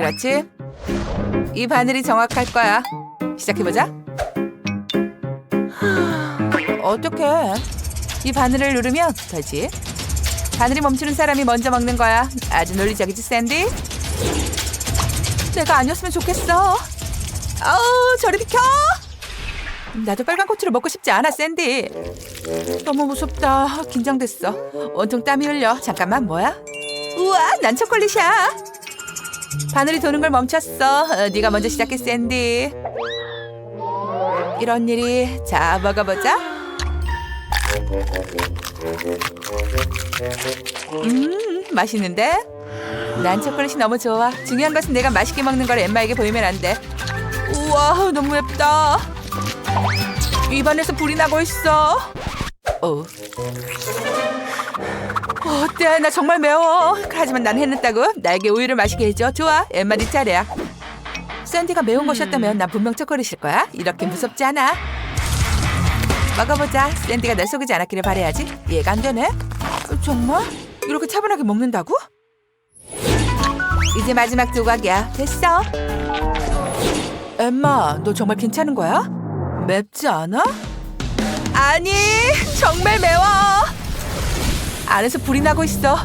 그렇지? 이 바늘이 정확할 거야. 시작해보자. 어떡해. 이 바늘을 누르면 되지. 바늘이 멈추는 사람이 먼저 먹는 거야. 아주 논리적이지, 샌디? 내가 아니었으면 좋겠어. 아우, 저리 비켜! 나도 빨간 고추를 먹고 싶지 않아, 샌디. 너무 무섭다. 긴장됐어. 온통 땀이 흘려. 잠깐만, 뭐야? 우와, 난 초콜릿이야. 바늘이 도는 걸 멈췄어. 어, 네가 먼저 시작해, 샌디. 이런 일이 자 먹어보자. 음, 맛있는데? 난 초콜릿이 너무 좋아. 중요한 것은 내가 맛있게 먹는 걸 엠마에게 보이면 안 돼. 우와, 너무 맵다. 입안에서 불이 나고 있어. 어. 어때? 나 정말 매워. 하지만 난 해냈다고. 나에게 우유를 마시게 해줘. 좋아. 엠마 네 차례야. 샌디가 매운 것이었다면 난 분명 초콜릿일 거야. 이렇게 무섭지 않아. 먹어보자. 샌디가 날 속이지 않았기를 바래야지. 이해가 안 되네. 어, 정말? 이렇게 차분하게 먹는다고? 이제 마지막 조각이야. 됐어. 엠마, 너 정말 괜찮은 거야? 맵지 않아? 아니, 정말 매워. 안에서 불이 나고 있어.